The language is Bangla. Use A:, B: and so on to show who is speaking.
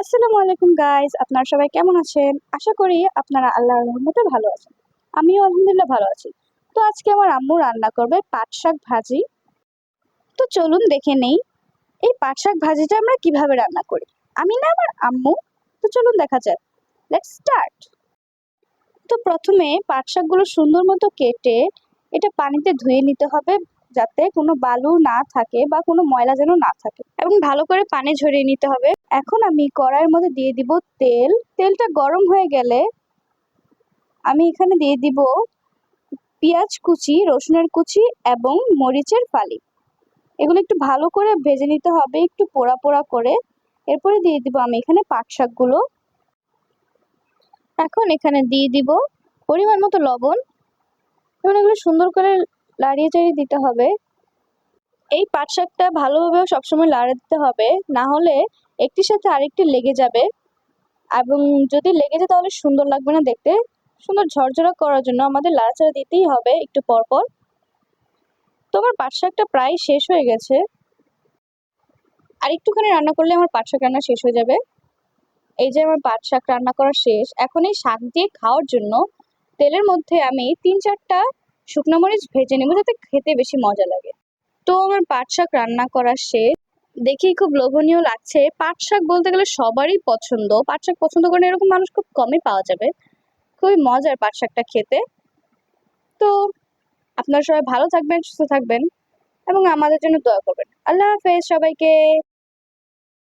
A: আসসালামু আলাইকুম গাইজ আপনারা সবাই কেমন আছেন? আশা করি আপনারা আল্লাহর রহমতে ভালো আছেন। আমিও আলহামদুলিল্লাহ ভালো আছি। তো আজকে আমার আম্মু রান্না করবে পাট শাক ভাজি। তো চলুন দেখে নেই, এই পাট শাক ভাজিটা আমরা কীভাবে রান্না করি? আমি না আমার আম্মু। তো চলুন দেখা যাক। লেটস স্টার্ট তো প্রথমে পাট শাকগুলো সুন্দর মতো কেটে এটা পানিতে ধুয়ে নিতে হবে। যাতে কোনো বালু না থাকে বা কোনো ময়লা যেন না থাকে। এবং ভালো করে পানি ঝরিয়ে নিতে হবে। এখন আমি কড়াইয়ের মধ্যে দিয়ে দিব তেল। তেলটা গরম হয়ে গেলে আমি এখানে দিয়ে দিব পেঁয়াজ কুচি, রসুনের কুচি এবং মরিচের ফালি। এগুলো একটু ভালো করে ভেজে নিতে হবে, একটু পোড়া পোড়া করে। এরপরে দিয়ে দিব আমি এখানে পাট শাকগুলো। এখন এখানে দিয়ে দিব পরিমাণ মতো লবণ। এবং এগুলো সুন্দর করে লাড়িয়ে চাড়িয়ে দিতে হবে। এই পাট শাকটা ভালোভাবে সবসময় লাড়ে দিতে হবে, না হলে একটির সাথে আরেকটি লেগে যাবে। এবং যদি লেগে যায় তাহলে সুন্দর লাগবে না দেখতে। সুন্দর ঝরঝরা করার জন্য আমাদের লাড়াচাড়া দিতেই হবে একটু পর পর। তো আমার পাট শাকটা প্রায় শেষ হয়ে গেছে। আর একটুখানি রান্না করলে আমার পাট শাক রান্না শেষ হয়ে যাবে। এই যে আমার পাট শাক রান্না করা শেষ, এখন এই শাক দিয়ে খাওয়ার জন্য তেলের মধ্যে আমি তিন চারটা শুকনো মরিচ ভেজে নেব যাতে খেতে বেশি মজা লাগে। তো আমার পাট শাক রান্না করা শেষ। দেখি খুব লোভনীয় লাগছে। পাট শাক বলতে গেলে সবারই পছন্দ। পাট শাক পছন্দ করেন এরকম মানুষ খুব কমই পাওয়া যাবে। খুবই মজার পাট শাকটা খেতে। তো আপনারা সবাই ভালো থাকবেন, সুস্থ থাকবেন এবং আমাদের জন্য দোয়া করবেন। আল্লাহ হাফেজ সবাইকে।